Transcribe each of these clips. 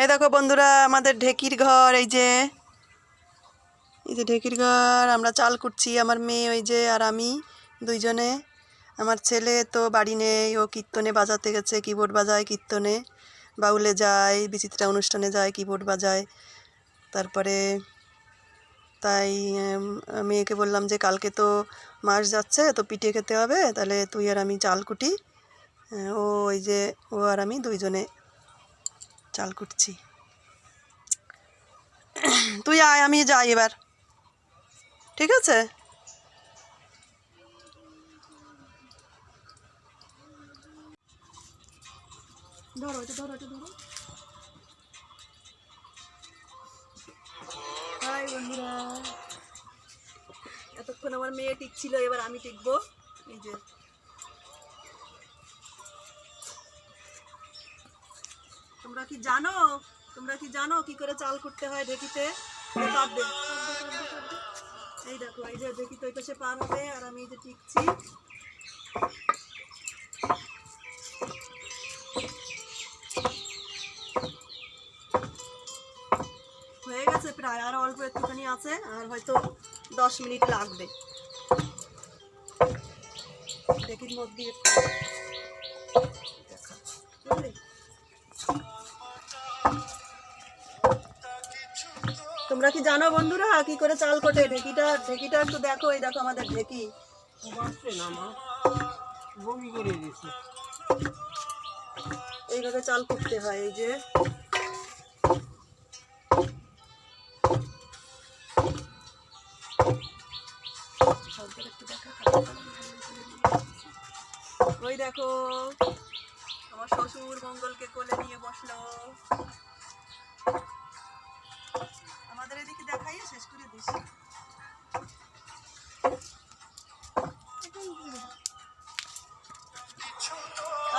এই দেখো বন্ধুরা, আমাদের ঢেকির ঘর, এই যে। এই যে ঢেকির ঘর, আমরা চাল কুটছি, আমার মেয়ে, ওই যে, আর আমি দুইজনে। আমার ছেলে তো বাড়ি নেই, ও কীর্তনে বাজাতে গেছে, কিবোর্ড বাজায় কীর্তনে। বাউলে যায়, বিচিত্রা অনুষ্ঠানে যায়, কিবোর্ড বাজায়। তারপরে তাই মেয়েকে বললাম যে, কালকে তো মাস যাচ্ছে, তো পিঠে খেতে হবে, তাহলে তুই আর আমি চাল কুটি। ও, ওই যে, ও আর আমি দুইজনে। চাল কুটছি। তুই আয়, আমি যাই এবার। ঠিক আছে? ধরো এতক্ষণ আমার মেয়ে টিকছিল, এবার আমি টিকবো। এই যে তোমরা কি জানো? তোমরা কি জানো কি করে চাল করতে হয় ঢেকিতে? এই দেখো, এই যে দেখি তো এই পাশে পার হবে, আর আমি এই যে টিকছি। হয়ে গেছে প্রায়, আর অল্প একটুখানি আছে, আর হয়তো দশ মিনিট লাগবে। ঢেকির মধ্যে তোমরা কি জানো বন্ধুরা? কি করে চাল কোটে? ঢেকিটা ঢেকিটা একটু দেখো, এই দেখো আমাদের ঢেকি। এইভাবে চাল করতে হয়, এই যে। ওই দেখো, আমার শ্বশুর মঙ্গলকে কোলে নিয়ে বসল।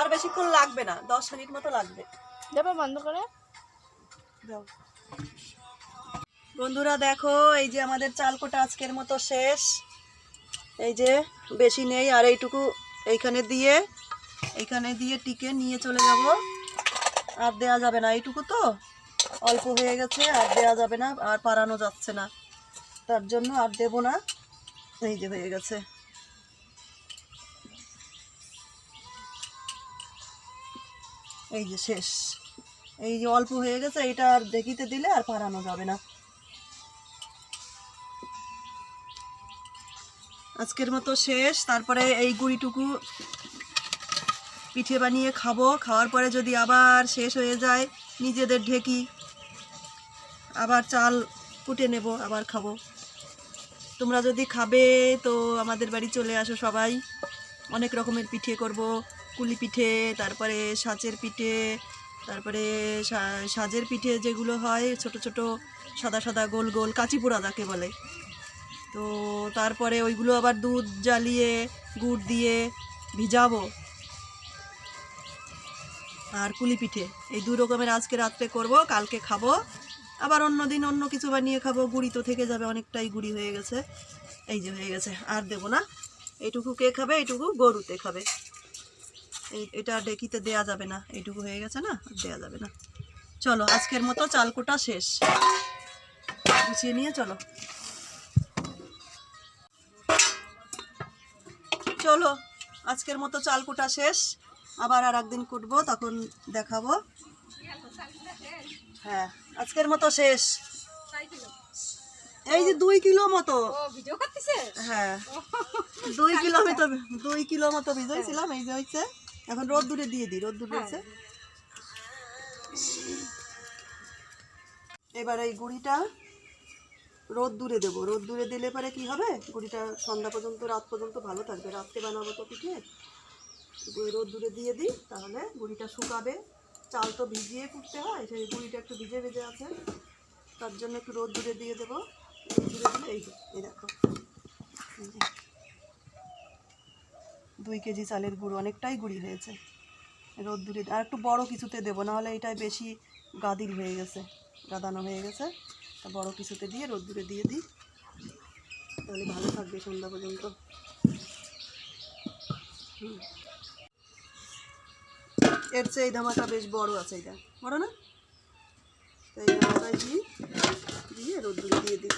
আর বেশিক্ষণ লাগবে না দশ মিনিট মতো লাগবে। যাবে বন্ধ করে। দাও। বন্ধুরা দেখো এই যে আমাদের চাল কোটা আজকের মতো শেষ। এই যে বেশি নেই আর এইটুকু এইখানে দিয়ে এইখানে দিয়ে টিকে নিয়ে চলে যাব। আর দেয়া যাবে না এইটুকু তো অল্প হয়ে গেছে আর দেয়া যাবে না আর পারানো যাচ্ছে না। তার জন্য আর দেব না। এই যে হয়ে গেছে। এই যে শেষ। এই যে অল্প হয়ে গেছে, এটা আর দেখিতে দিলে আর পারানো যাবে না। আজকের মতো শেষ। তারপরে এই গুড়িটুকু পিঠে বানিয়ে খাব। খাওয়ার পরে যদি আবার শেষ হয়ে যায়, নিজেদের ঢেকি, আবার চাল কুটে নেব, আবার খাব। তোমরা যদি খাবে, তো আমাদের বাড়ি চলে আসো সবাই। অনেক রকমের পিঠে করব। কুলি পিঠে, তারপরে সাঁচের পিঠে, তারপরে সাজের পিঠে যেগুলো হয়, ছোট ছোট, সাদা সাদা, গোল গোল কাঁচিপুরা যাকে বলে। তো তারপরে ওইগুলো আবার দুধ জ্বালিয়ে, গুড় দিয়ে ভিজাবো। আর কুলি পিঠে, এই দু রকমের আজকে রাত্রে করব, কালকে খাব। আবার অন্য দিন অন্য কিছু বানিয়ে খাব, গুড়ি তো থেকে যাবে, অনেকটাই গুড়ি হয়ে গেছে। এই যে হয়ে গেছে, আর দেবো না। এইটুকু কে খাবে? এইটুকু গরুতে খাবে। এই এটা ডেকিতে দেয়া যাবে না। এইটুকু হয়ে গেছে না দেয়া যাবে না। চলো আজকের মতো চালকোটা শেষ। গুছিয়ে নিয়ে চলো। চলো আজকের মতো চালকুটা শেষ। আবার আর একদিন কুটবো তখন দেখাবো। হ্যাঁ আজকের মতো শেষ। এই যে দুই কিলো মতো। হ্যাঁ। দুই কিলো কিলোমিটার দুই কিলো মতো ভিজাইছিলাম এই যে হচ্ছে এখন রোদ দূরে দিয়ে দিই রোদ দূরে হচ্ছে এবার এই গুড়িটা রোদ দূরে দেবো। রোদ দূরে দিলে পরে কি হবে? গুড়িটা সন্ধ্যা পর্যন্ত রাত পর্যন্ত ভালো থাকবে। রাত্রে বানাবো তো পিঠে। রোদ দূরে দিয়ে দিই তাহলে গুড়িটা শুকাবে। চাল তো ভিজিয়ে কুটতে হয় সেই গুড়িটা একটু ভিজে ভিজে আছে। তার জন্য একটু রোদ দূরে দিয়ে দেবো। রোদ দূরে দিলে এই এই দেখো এই যে। দুই কেজি চালের গুঁড়ো, অনেকটাই গুঁড়ি হয়েছে। রোদ দূরে আর একটু বড় কিছুতে দেবো, নাহলে এটাই বেশি গাদিল হয়ে গেছে, গাদানো হয়ে গেছে। তা বড় কিছুতে দিয়ে রোদ দূরে দিয়ে দিই। তাহলে ভালো থাকবে সন্ধ্যা পর্যন্ত। এর চেয়ে এই ধামাটা বেশ বড় আছে এটা। বড় না? তাই গামলায় দিই দিয়ে রোদ্দুরে দিয়ে দিই।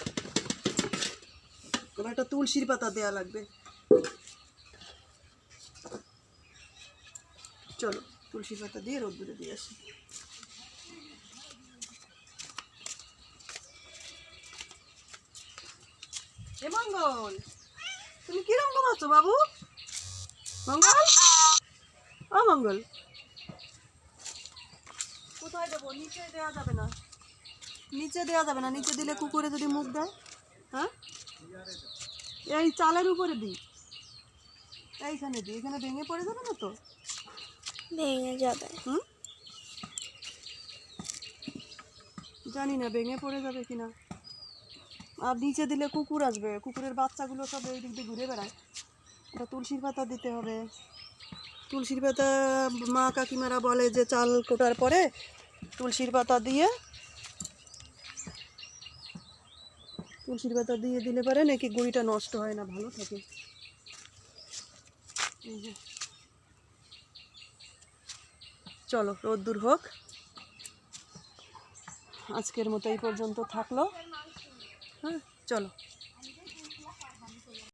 একটা তুলসীর পাতা দেওয়া লাগবে। চলো, তুলসী পাতা দিয়ে রোদ্দুরে দিয়ে আসি। এ মঙ্গল, তুমি কিরম ঘুমাচ্ছ বাবু? মঙ্গল? ও মঙ্গল। কোথায় দেবো? নিচে দেওয়া যাবে না। নিচে দেওয়া যাবে না। নিচে দিলে কুকুরে যদি মুখ দেয় হ্যাঁ? এই চালের উপরে দিই এইখানে দিই এখানে ভেঙে পড়ে যাবে না তো? ভেঙে যাবে। হুম? জানি না, ভেঙে পড়ে যাবে কিনা। আর নিচে দিলে কুকুর আসবে। কুকুরের বাচ্চাগুলো সব এই দিক দিয়ে ঘুরে বেড়ায়। এটা তুলসীর পাতা দিতে হবে। তুলসীর পাতা মা কাকিমারা বলে যে চাল কোটার পরে তুলসীর পাতা দিয়ে তুলসীর পাতা দিয়ে দিলে পারে নাকি গুঁড়িটা নষ্ট হয় না, ভালো থাকে। এই যে। চলো রোদ্দুর হোক। আজকের মতো এই পর্যন্ত থাকল। হ্যাঁ চলো।